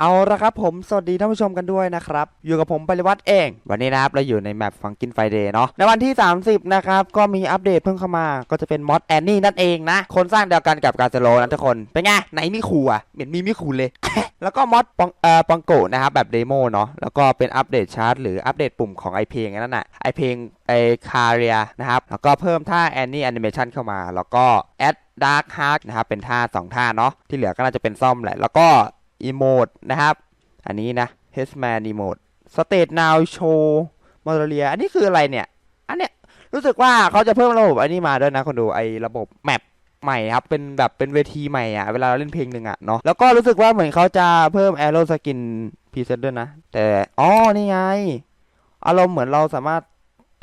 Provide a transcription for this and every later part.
เอาละครับผมสวัสดีท่านผู้ชมกันด้วยนะครับ อยู่กับผมปริวัติเอง วันนี้นะครับเราอยู่ในแมปฟังกินไฟเดย์เนาะในวันที่ 30 นะครับ ก็มีอัปเดตเพิ่งเข้ามาก็จะเป็นมอดแอนนี่นั่นเองนะ คนสร้างเดียวกันกับกาเซโลนะทุกคน เป็นไง ไหนมีขู่อะ เหมือนมีมิคูเลย แล้วก็มอดปองเอ่อปองโกะนะครับ แบบเดโมเนาะแล้วก็เป็นอัปเดตชาร์ตหรืออัปเดตปุ่มของไอเพลงนั่นน่ะไอเพลงไอคาเรียนะครับแล้วก็เพิ่มท่าแอนนี่แอนิเมชันเข้ามา แล้วก็แอดดาร์คฮาร์นะครับเป็นท่าสองท่าเนาะที่เหลือก็น่าจะเป็นซ่อมแหละแล้วก็ อีโมดนะครับ อันนี้นะ h e s m a n Emote State Now Show m o d e l i a อันนี้คืออะไรเนี่ย อันเนี้ยรู้สึกว่าเขาจะเพิ่มระบบอันนี้มาด้วยนะคนดูไอ้ระบบแมปใหม่ครับ เป็นแบบเป็นเวทีใหม่อะเวลาเราเล่นเพลงหนึ่งอะเนาะ แล้วก็รู้สึกว่าเหมือนเขาจะเพิ่ม Arrow Skin Preset ด้วยนะ แต่ อ๋อ นี่ไง อารมณ์เหมือนเราสามารถ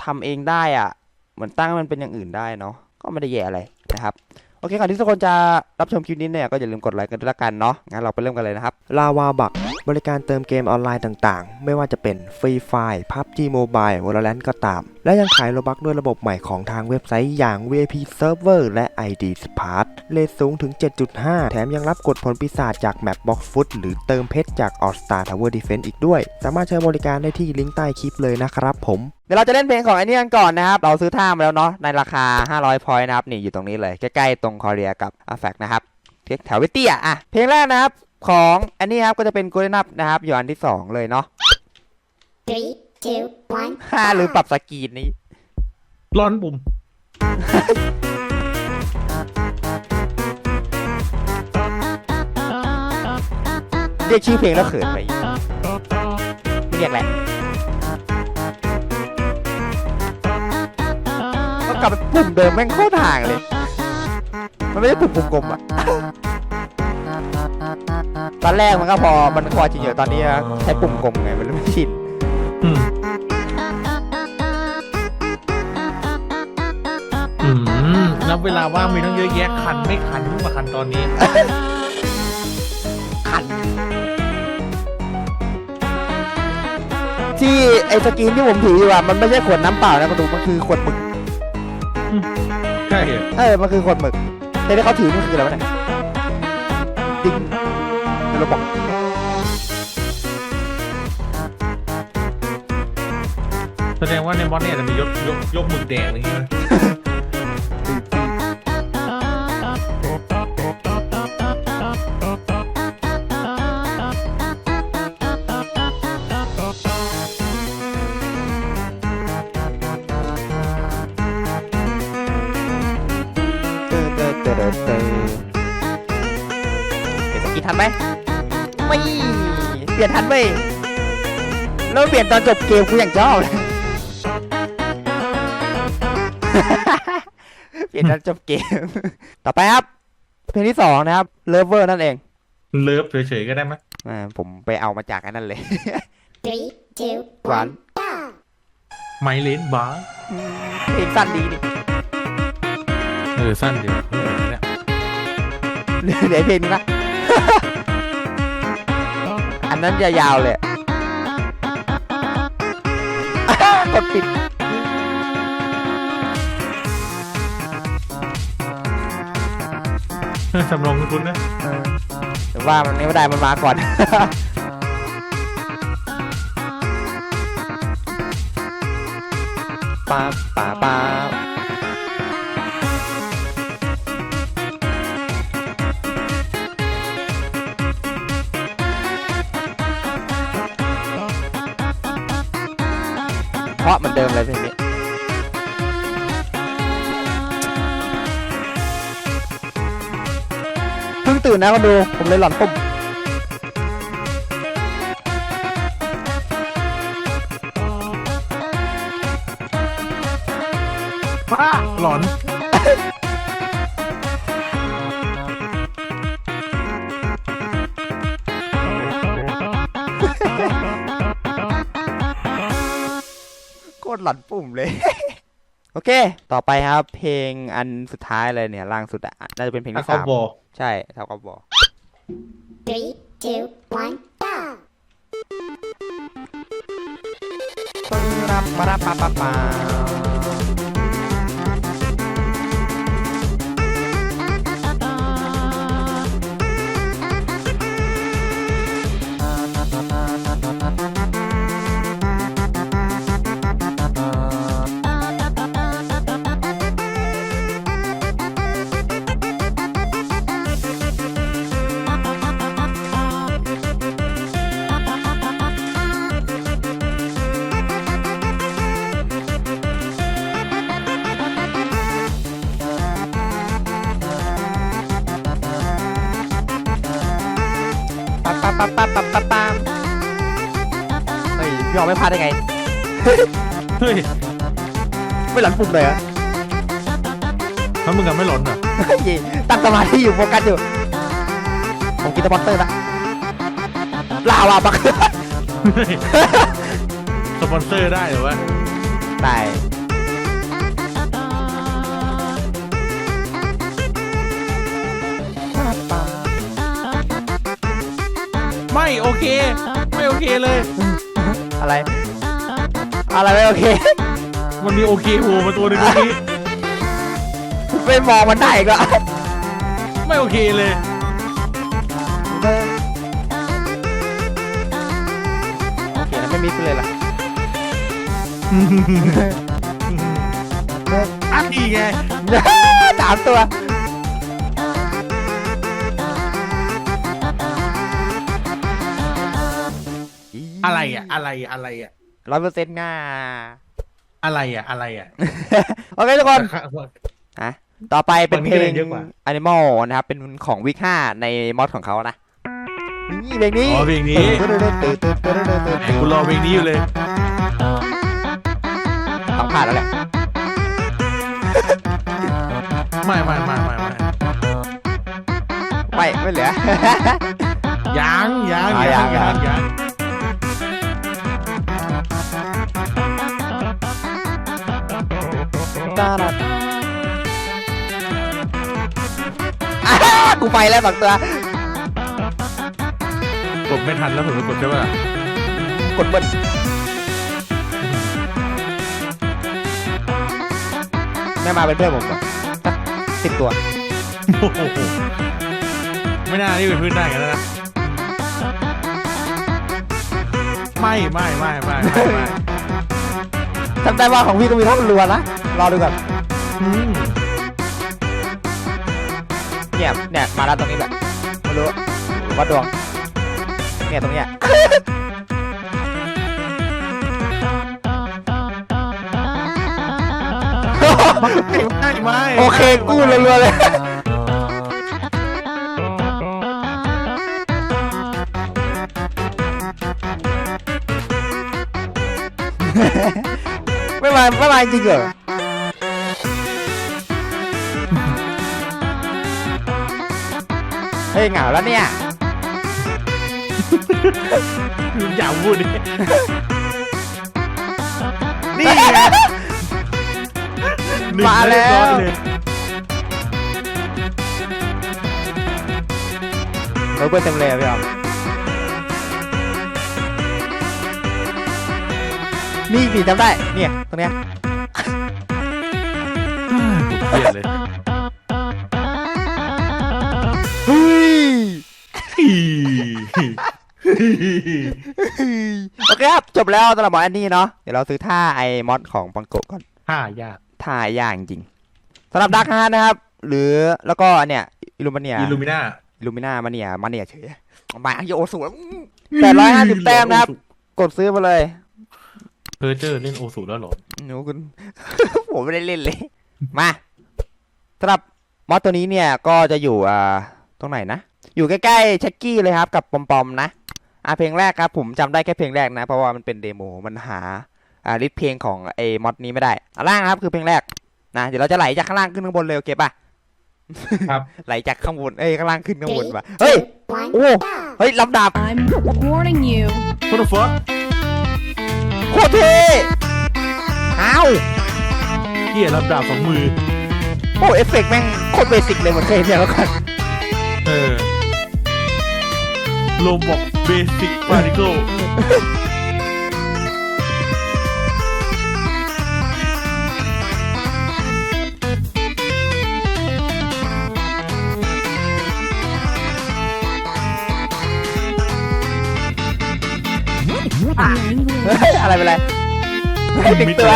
ทำเองได้อะ เหมือนตั้งมันเป็นอย่างอื่นได้เนาะ ก็ไม่ได้แย่อะไรนะครับ โอเคก่อนที่ทุกคนจะรับชมคลิปนี้เนี่ยก็อย่าลืมกดไลค์กันด้วยละกันเนาะงั้นเราไปเริ่มกันเลยนะครับลาวาบัก บริการเติมเกมออนไลน์ต่างๆ ไม่ว่าจะเป็นฟรีไฟล์ PUBG Mobile Valorant ก็ตาม และยังขายโลบักด้วยระบบใหม่ของทางเว็บไซต์อย่าง VIP Server และ ID Smart เลทสูงถึง 7.5 แถมยังรับกดผลปีศาจจาก Map Box Foot หรือเติมเพชรจาก All Star Tower Defense อีกด้วย สามารถใช้บริการได้ที่ลิงก์ใต้คลิปเลยนะครับผมเดี๋ยวเราจะเล่นเพลงของไอ้นี่กันก่อนนะครับ เราซื้อท่ามาแล้วเนาะ ในราคา 500 พอยต์นะครับ นี่อยู่ตรงนี้เลย ใกล้ๆ ตรงคอเรียกับอาแฟกนะครับเทียแถววิเตียอะ เพลงแรกนะครับ ของอันนี้ครับก็จะเป็นกูเดนับนะครับ อยู่อันที่2เลยเนาะ Three, two, one. ห้าหรือปรับสกรีนนี้ ร้อนปุ่ม เรียกชื่อเพลงแล้วเขินไปไม่เรียกแหละก็กลับไปปุ่มเดิมแม่งโคตรห่างเลย มันไม่ได้ปุ่มกลมๆอะ ตอนแรกมันก็พอมันพอจริงอยู่ตอนนี้นะใช้ปุ่มกลมไงมันไม่ชินอืมอืมนับเวลาว่างมีทั้งเยอะแยะคันไม่คันยิ่งกว่าคันตอนนี้ขัน ที่ไอ้สกรีนที่ผมถืออยู่อะมันไม่ใช่ขวดน้ำเปล่านะคุณดูมันคือขวดหมึกใช่เหรอเออมันคือขวดหมึกแต่ที่เขาถือนี่คืออะไรวะเนี่ยดิ้งเระบบแสดงว่าในมอสเนี่ยจะมียกยกยกมือแดงอะไรอย่างเงี้ย เปลี่ยนทันเว้ยแล้วเปลี่ยนตอนจบเกมกูอย่างชอบเลยเปลี่ยนตอนจบเกม ต่อไปครับ เพลงที่สองนะครับ Lover นั่นเอง เลิฟเฉยๆก็ได้ไหมอ่าผมไปเอามาจากอันนั้นเลย Three, two, หวาน one. Go. ไมเลนบาร์เพลงสั้นดีนี่เออสั้นเดียวเออเนี่ยเหลือเพลงนึงละ อันนั้นยาวๆเลยกดปิดสำรองคุณนะแต่ว่ามันไม่ได้มันมาก่อนป้าป้าป้า เดิมเลยเพลงนี้เพิ่งตื่นนะคนดู ผมเลยหลอนปุ่ม ปุ่มเลย โอเค ต่อไปครับ เพลงอันสุดท้ายเลยเนี่ยล่างสุดอะน่าจะเป็นเพลงถ้าที่เขาสามบอกใช่เท่ากับบอก Three, two, one. Go. รับปะรับปะปะปะ ปั๊บปั๊บปั๊บปั๊บปั๊บเฮ้ยพี่ออกไม่พลาดได้ไง เฮ้ยไม่หลันปุ่มเลยอะถ้ามึงกันไม่หล่นอะตั้งสมาธิอยู่โฟกัสอยู่ ผมกินสปอนเซอร์ละลาวาบัก สปอนเซอร์ได้เหรอวะ ตาย ไม่โอเค ไม่โอเคเลย อะไร อะไรไม่โอเค มันมีโอเคโผล่มาตัวหนึงเมื่อกี้ไม่มองมันได้อีก็ไม่โอเคเลย โอเคนะไม่มิสเลยล่ะอันนี้ไง สามตัว อะไรอะอะไรอะอะไรอะร้อยเปอร์เซ็นต์ง่าอะไรอะ อะไรอะ โอเคทุกคนฮะต่อไปเป็นเพลฝั่งนี้งคะแนนเยอะกว่า Animal นะครับ เป็นของวิก5ในมอดของเขานะ นี่เพลงนี้อ๋อเพลงนี้กูรอเพลงนี้อยู่เลยต้องผ่านแล้วแหละไม่ไม่ไม่ไม่ไม่ไม่ไม่เหลือยังยังอะยังยัยังงยัง อ่ากูไปแล้วสองตัว กดไม่ทันแล้วผมไปกดใช่ปะล่ะกดเบิ้ลแม่มาเป็นเพื่อนผมก่อนสิบตัว โอ้โหไม่น่านี่เป็นพื้นได้กันแล้วนะไม่ไม่ไม่ไม่ไม่ไม่ จำได้ว่าของพี่ก็มีท่อนรัวนะ รอดูก่อนอืมเนี่ยเนี่ยมาแล้วตรงนี้แหละไม่รู้วัดดวงเนี่ยตรงเนี้ยไม่ไม่โอเคกู้รัวๆเลยไม่มาไม่มาจริงเหรอ ยเหงาแล้วเนี่ย อย่าพูดดินี่ไงหนึ่งมาแล้ว เรียบร้อยเยรถเปิดเต็มเลยอะพี่ออมนี่พี่จำได้ เนี่ย ตรงเนี้ยเปลี่ยนเลย โอเคครับ จบแล้วสำหรับหมออันนี้เนาะเดี๋ยวเราซื้อท่าไอมอดของปอนโกะก่อนห้ายากท่ายากจริงสำหรับดักฮาร์นะครับ หรือแล้วก็เนี่ยอิลูมาเนียอิลูมิน่าอิลูมิน่ามาเนียมาเนียเฉยมาโยสูงแปดร้อยห้าสิบแต้มนะครับ กดซื้อมาเลยเพอร์เจอร์เล่นโอสูแล้วเหรอหนูคุณผมไม่ได้เล่นเลย มาสำหรับมอสตัวนี้เนี่ยก็จะอยู่อ่าตรงไหนนะ อยู่ใกล้ๆเช็กกี้เลยครับกับปอมปอมนะอ่าเพลงแรกครับผมจำได้แค่เพลงแรกนะ เพราะว่ามันเป็นเดโมมันหาอ่าลิสต์เพลงของไอ้มอดนี้ไม่ได้อ่าล่างครับคือเพลงแรกนะเดี๋ยวเราจะไหลจากข้างล่างขึ้นข้างบนเลยโอเคป่ะครับไหลจากข้างบนเอ้ยข้างล่างขึ้นข้างบนป่ะเฮ้ย One, โอ้เฮ้ยลำดับ I'm warning you. โคตรฟอสโคตรเท่อ้าวเกี่ยรับดาบสองมือโอ้เอฟเฟกต์แม่งโคตรเบสิกเลยเหมือนเคยเห็นแล้วกันเออ โลบอกเบสิกพาร์ติเคิลเฮ้ยอะไรเป็นไรเฮ้ยดึงตัว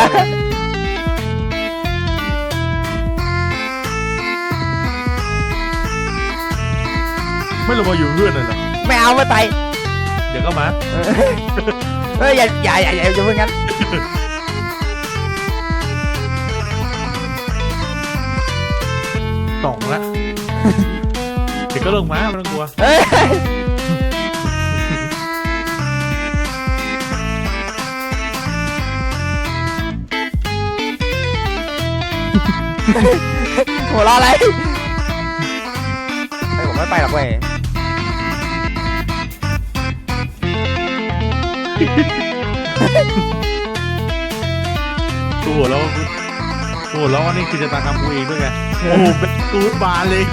ไม่ลงมาอยู่เลือดเลยเหรอ ไม่เอาไม่ไปเดี๋ยวก็มา เฮ้ยอย่าอย่าอย่าอย่าอย่าเพิ่งงั้นต่องละ เดี๋ยวก็ลงมาไม่ต้องกลัว เฮ้ยหัวเราะอะไรเฮ้ยผมไม่ไปหรอกเว้ย ตัวแล้วตัวแล้วนี่คือจะตากรรมกูเองด้วยไงโอ้โหเป็นกูดบานเลย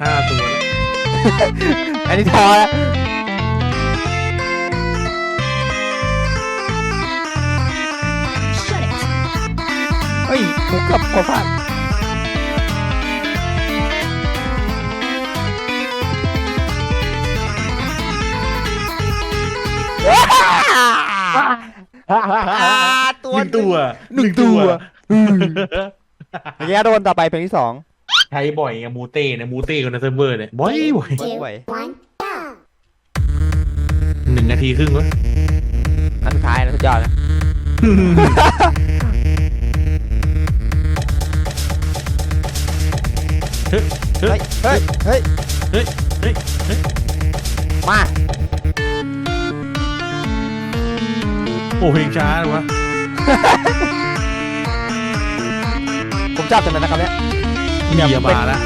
ห้าตัวแล้ว อันนี้ทอแล้ว ผมกับกบพลาดหนึ่งตัวหนึ่งตัวระยะโดนต่อไปเพลงที่สองใช้บ่อยไงมูเต้เนี่ยมูเต้กับในเซิร์ฟเวอร์เนี่ยบ่อยบ่อย two, Wait. one, go. หนึ่งนาทีครึ่งวะอันสุดท้ายนะสุดยอดนะ เฮ้ยเฮ้เฮ้ยยเฮ้ย เฮ้ย เฮ้ย เฮ้ย เฮ้ย มา โอ้เพลงช้าเลยวะผมจับจังเลยนะครับเนี่ยอย่ามาละ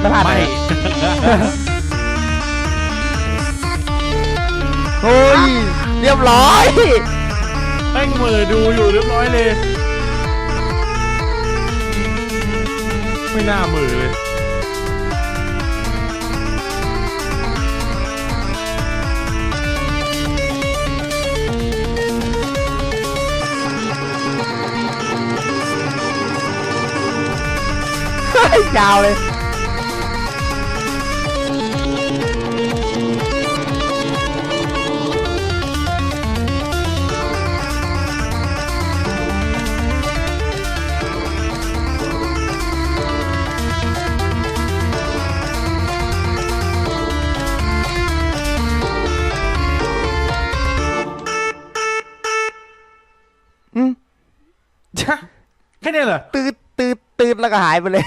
ไม่ผ่านเลไม่ยเฮ้ย เรียบร้อยแม่งเหมือดูอยู่เรียบร้อยเลย ไม่น่ามือเลยยาวเลย ตืดตืดแล้วก็หายไปเลย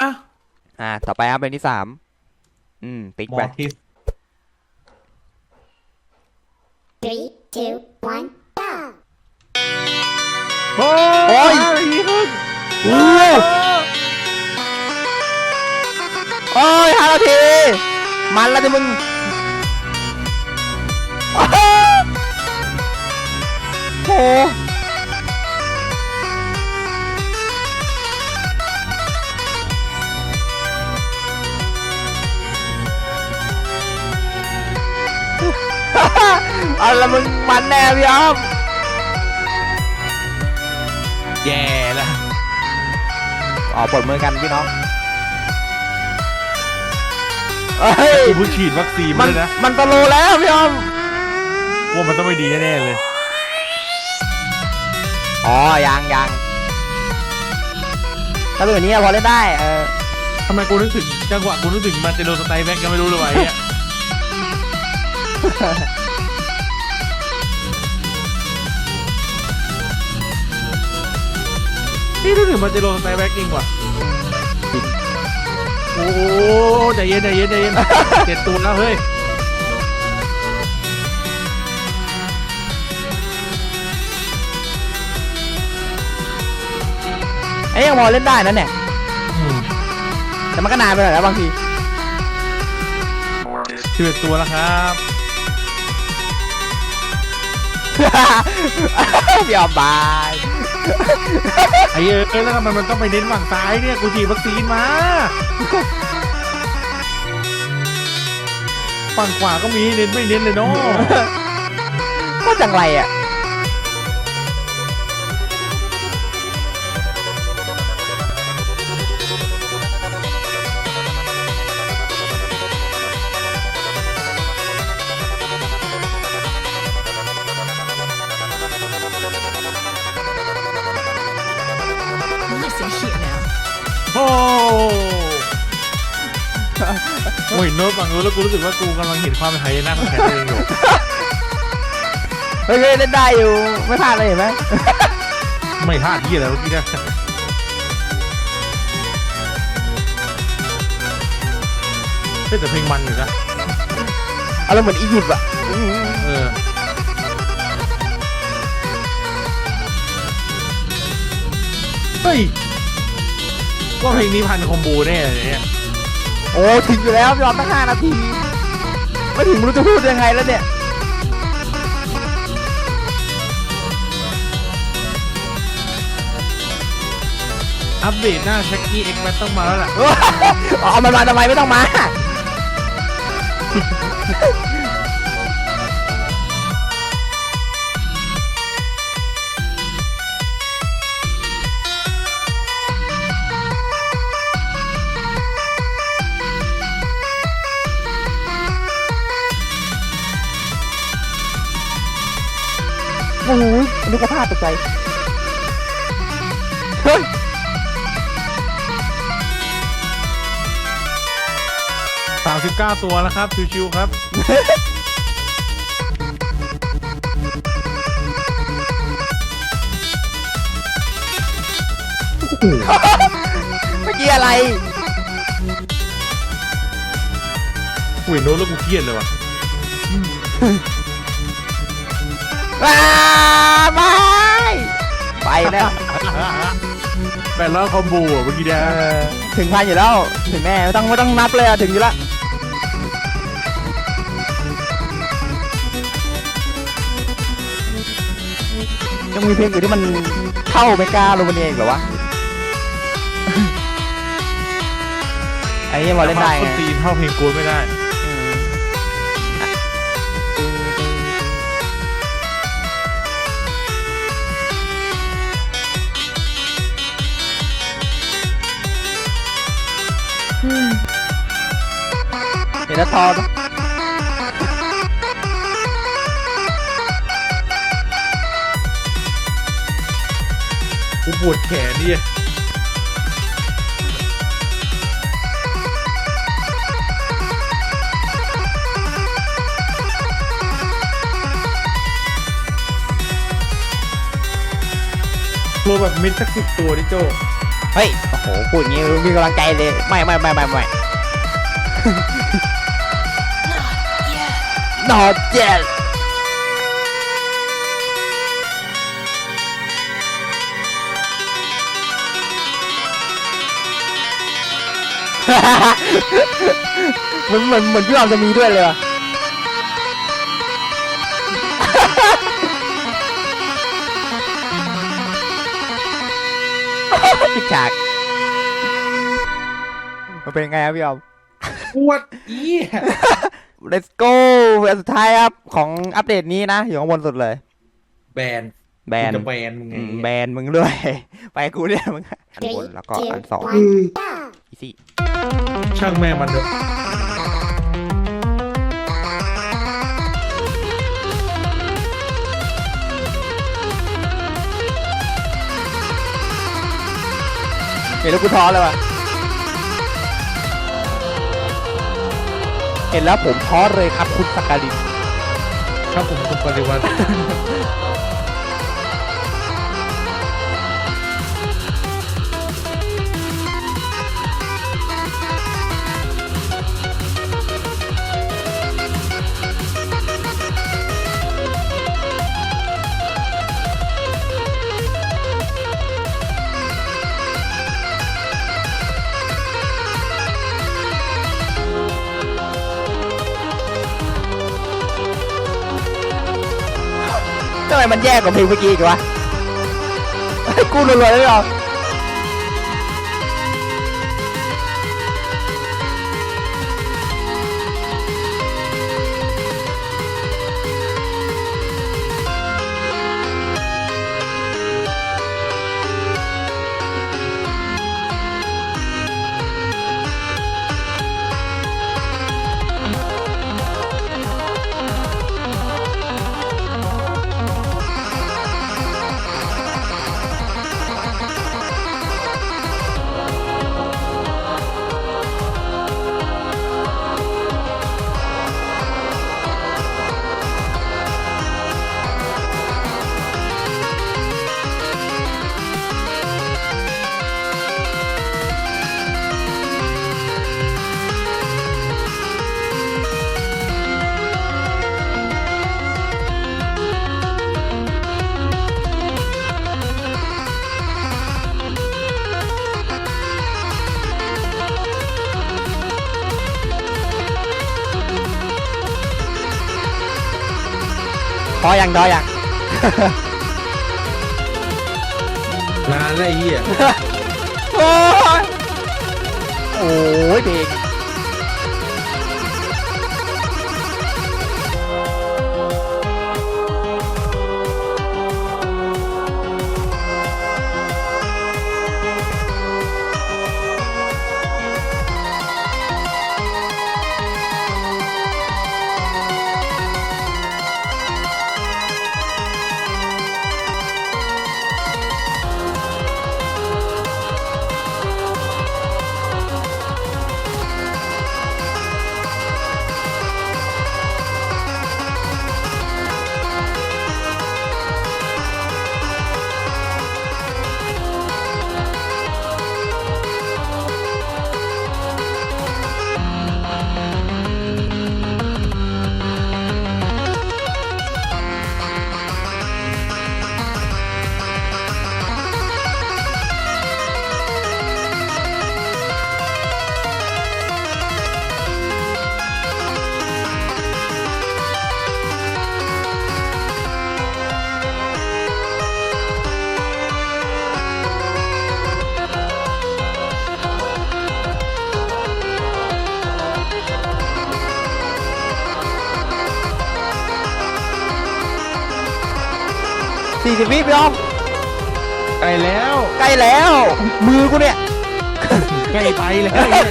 อะอ่า ต่อไปครับเป็นที่สามอืม ติ๊กมอไปที่ Three, two, one, go. โอ้โอ้ยห้านาทีครึ่งโอ้ยโอ้ยห้านาที มันแล้วจะมึงโอ้โห เอาละมึงมันแน่พี่อ้อมแย่ละอ๋อปลดมือกันพี่น้องเฮ้ยกูเพิ่งฉีดวัคซีนมัมานเลยนะมันตะโลแล้วพี่อ้อมว่ามันต้องไม่ดีแน่ๆเลยอ๋อยังยังถ้าเป็นแบบนี้พอเล่นได้เออทำไมกูนึกถึงจังหวะกูนึกถึงมาเตโลสไตล์แบ็กก็ไม่รู้เลยว่ะไอ้เนี่ย นี่นึกถึงมาเตโลสไตล์แบ็กจริงว่ะโอ้โหใจเย็นใจเย็นใจเย็นเจ็ดตัวแล้วเฮ้ยไอ้ยยังพอเล่นได้นั่นเนี่ยแต่มันก็นานไปหน่อยแล้วบางทีสิบเอ็ดตัวแล้วครับพี่อ้อมบาย ไอ้เอ้ยแล้วทำไมมันต้องไปเน้นฝั่งซ้ายเนี่ย กูฉีดวัคซีนมา ฝั่งขวาก็มีเน้นไม่เน้นเลยเนาะ ก็จังไรอะ โอ้ยโน้ตฝั่งนู้นแล้วกูรู้สึกว่ากูกำลังเห็นความเป็นไทยหน้าของแขนตัวเองอยู่เฮ้ยเฮ้ยเล่นได้อยู่ ไม่พลาดเลยเห็นไหมไม่พลาดที่อะไรเมื่อกี้นะฮ้ยแต่เพลงมันอยู่นะอารมณ์เหมือนอียิปต์อะอืมเออเฮ้ยก็เพลงนี้พันคอมโบแน่เลยเนี่ย โอ้ถึงอยู่แล้วยอมตั้งห้านาทีไม่ถึงไม่รู้จะพูดยังไงแล้วเนี่ยอัปเดตหน้าชักกี้เอ็กแมทต้องมาแล้วล่ะ อ๋อมันมาทำไมไม่ต้องมา นึกว่าพลาดตกใจเฮ้ยสามสิบเก้าตัวแล้วครับ ชิวๆครับ เมื่อกี้อะไรอุ้ยโน้ตแล้วกูเครียดเลยว่ะ ว้าไม่ไปแล้วแปดร้อยคอมโบอะเมื่อกี้เนี่ยเออถึงพันอยู่แล้วถึงแน่ไม่ต้องไม่ต้องนับเลยอะถึงอยู่แล้วยังมีเพลงอื่นที่มันเข้าไม่กล้าโรมาเนียอีกเหรอวะ ไอ้นี่พอเล่นได้คไงนตีนเท่าเพลงกูไม่ได้ เห็นแล้วทอปะกูปวดแขนนี่ตัวแบบมิดสักสิบตัวดิโจเฮ้ย โอ้โห พูดอย่างงี้มีกำลังใจเลย ไม่ไม่ไม่ไม่ไม่ not yet เหมือนเหมือนเหมือนพี่ออมจะมีด้วยเลยว่ะปิดฉากมันเป็นยังไงครับพี่ออมปวดอี let's go อันสุดท้ายครับ ของอัปเดตนี้นะ อยู่ข้างบนสุดเลย แบนแบนกูจะแบนมึงไงอืมแบนมึงด้วย ไปกูเนี่ยมึงอันบ Three, นแล้วก็ two, อันสอง one, go! อีซี่ช่างแม่งมันเถอะเห็นแล้วกูท้อเลยว่ะ เห็นแล้วผมท้อเลยครับคุณสักการินครับผมคุณปริวัติำไมมันแย่กว่าเพลงเมื่อกี้อีกวะ กูรวยๆเลยเหรอ ยังดอยังนานเลยไอ้เหี้ย โอ้ยโอ้ยเบรก สี่สิบวิพี่อ้อมไกลแล้วใกล้แล้ว มือกูเนี่ย ใกล้ไปแล้ว ไอ้เหี้ย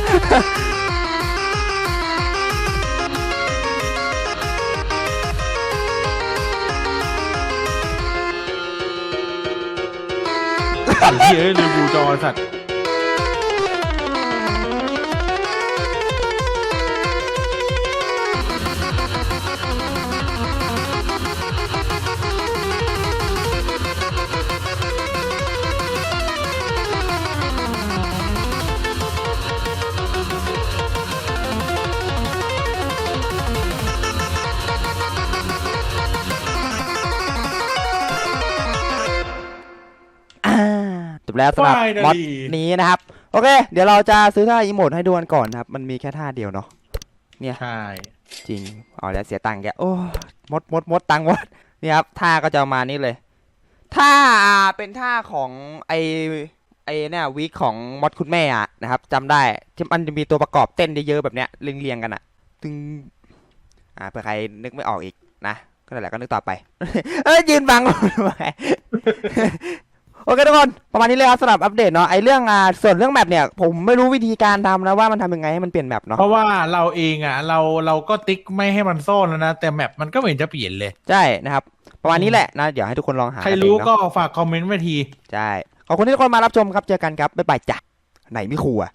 ไอ้เหี้ยลืมบูจอสัตว์ จบแล้วสำหรับ Finally มอดนี้นะครับ โอเค เดี๋ยวเราจะซื้อท่าอีโมดให้ดูกันก่อนนะครับ มันมีแค่ท่าเดียวเนาะใช่จริงเอาแล้วเสียตังค์แกโอ้มดมดมดตังค์มดนี่ครับท่าก็จะประมาณนี้เลยท่าเป็นท่าของไอไอเนี่ยวีคของมดคุณแม่อะนะครับจำได้ที่มันจะมีตัวประกอบเต้นเยอะๆแบบเนี้ยเรียงๆกันอะตึงอ่าเผื่อใครนึกไม่ออกอีกนะก็นั่นแหละก็นึกต่อไป เอ้ยยืนบังทำไม โอเคทุกคนประมาณนี้เลยครับสำหรับอัปเดตเนาะไอเรื่องอ่าส่วนเรื่องแมปเนี่ยผมไม่รู้วิธีการทำนะว่ามันทำยังไงให้มันเปลี่ยนแมปเนาะเพราะว่าเราเองอะ เราเราก็ติ๊กไม่ให้มันซ่อนแล้วนะ แต่แมปมันก็ไม่เห็นจะเปลี่ยนเลย ใช่นะครับ ประมาณนี้แหละนะเดี๋ยวให้ทุกคนลองหาใครกันเองรู้เนาะก็ฝากคอมเมนต์ไว้ที ใช่ขอบคุณที่ทุกคนมารับชมครับเจอกันครับบ๊ายบายจ้ะไหนไม่ครูอะ